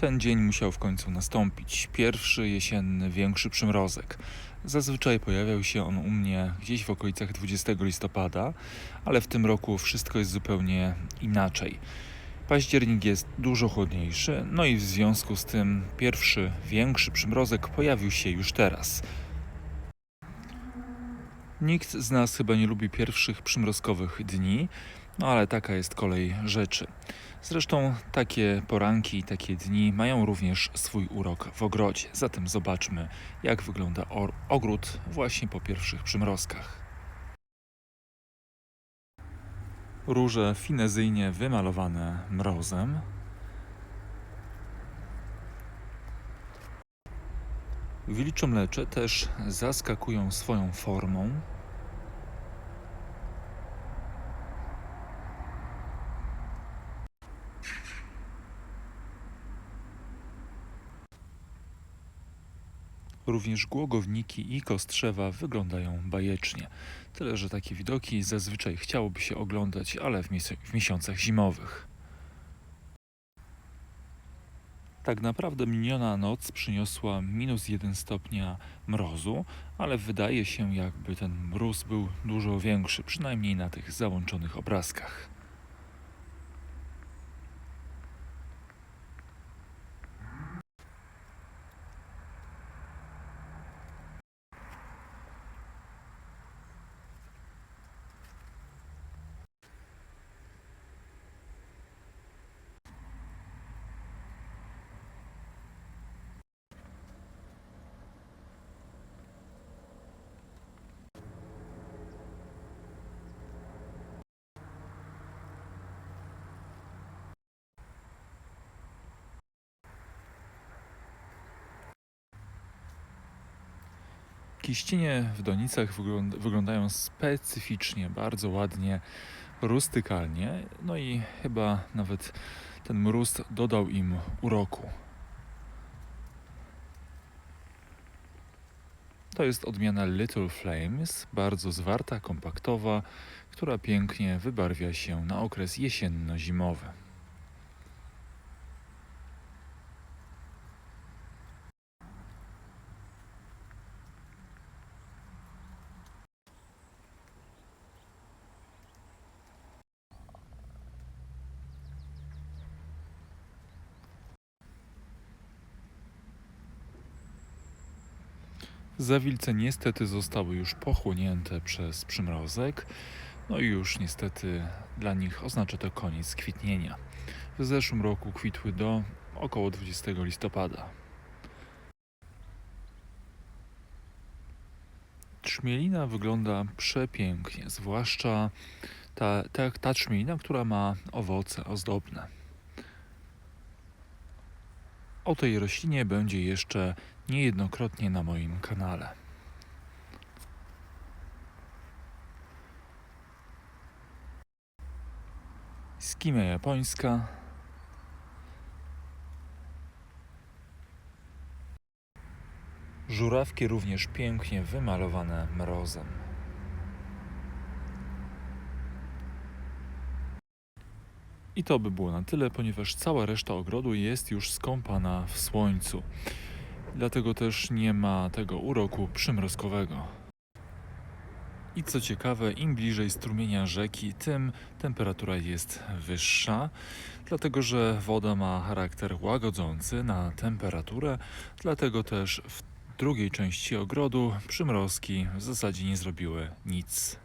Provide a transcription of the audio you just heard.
Ten dzień musiał w końcu nastąpić. Pierwszy jesienny, większy przymrozek. Zazwyczaj pojawiał się on u mnie gdzieś w okolicach 20 listopada, ale w tym roku wszystko jest zupełnie inaczej. Październik jest dużo chłodniejszy, no i w związku z tym pierwszy, większy przymrozek pojawił się już teraz. Nikt z nas chyba nie lubi pierwszych przymrozkowych dni, no ale taka jest kolej rzeczy. Zresztą takie poranki i takie dni mają również swój urok w ogrodzie. Zatem zobaczmy, jak wygląda ogród właśnie po pierwszych przymrozkach. Róże finezyjnie wymalowane mrozem. Wilczomlecze też zaskakują swoją formą. Również głogowniki i kostrzewa wyglądają bajecznie. Tyle, że takie widoki zazwyczaj chciałoby się oglądać, ale w, w miesiącach zimowych. Tak naprawdę miniona noc przyniosła minus 1 stopnia mrozu, ale wydaje się, jakby ten mróz był dużo większy, przynajmniej na tych załączonych obrazkach. Kiścinie w donicach wygląd- wyglądają specyficznie, bardzo ładnie, rustykalnie, no i chyba nawet ten mróz dodał im uroku. To jest odmiana Little Flames, bardzo zwarta, kompaktowa, która pięknie wybarwia się na okres jesienno-zimowy. Zawilce niestety zostały już pochłonięte przez przymrozek, no i już niestety dla nich oznacza to koniec kwitnienia. W zeszłym roku kwitły do około 20 listopada. Trzmielina wygląda przepięknie, zwłaszcza ta, ta, ta trzmielina, która ma owoce ozdobne. O tej roślinie będzie jeszcze niejednokrotnie na moim kanale. Skimia japońska. Żurawki również pięknie wymalowane mrozem. I to by było na tyle, ponieważ cała reszta ogrodu jest już skąpana w słońcu. Dlatego też nie ma tego uroku przymrozkowego. I co ciekawe, im bliżej strumienia rzeki, tym temperatura jest wyższa, dlatego że woda ma charakter łagodzący na temperaturę, dlatego też w drugiej części ogrodu przymrozki w zasadzie nie zrobiły nic.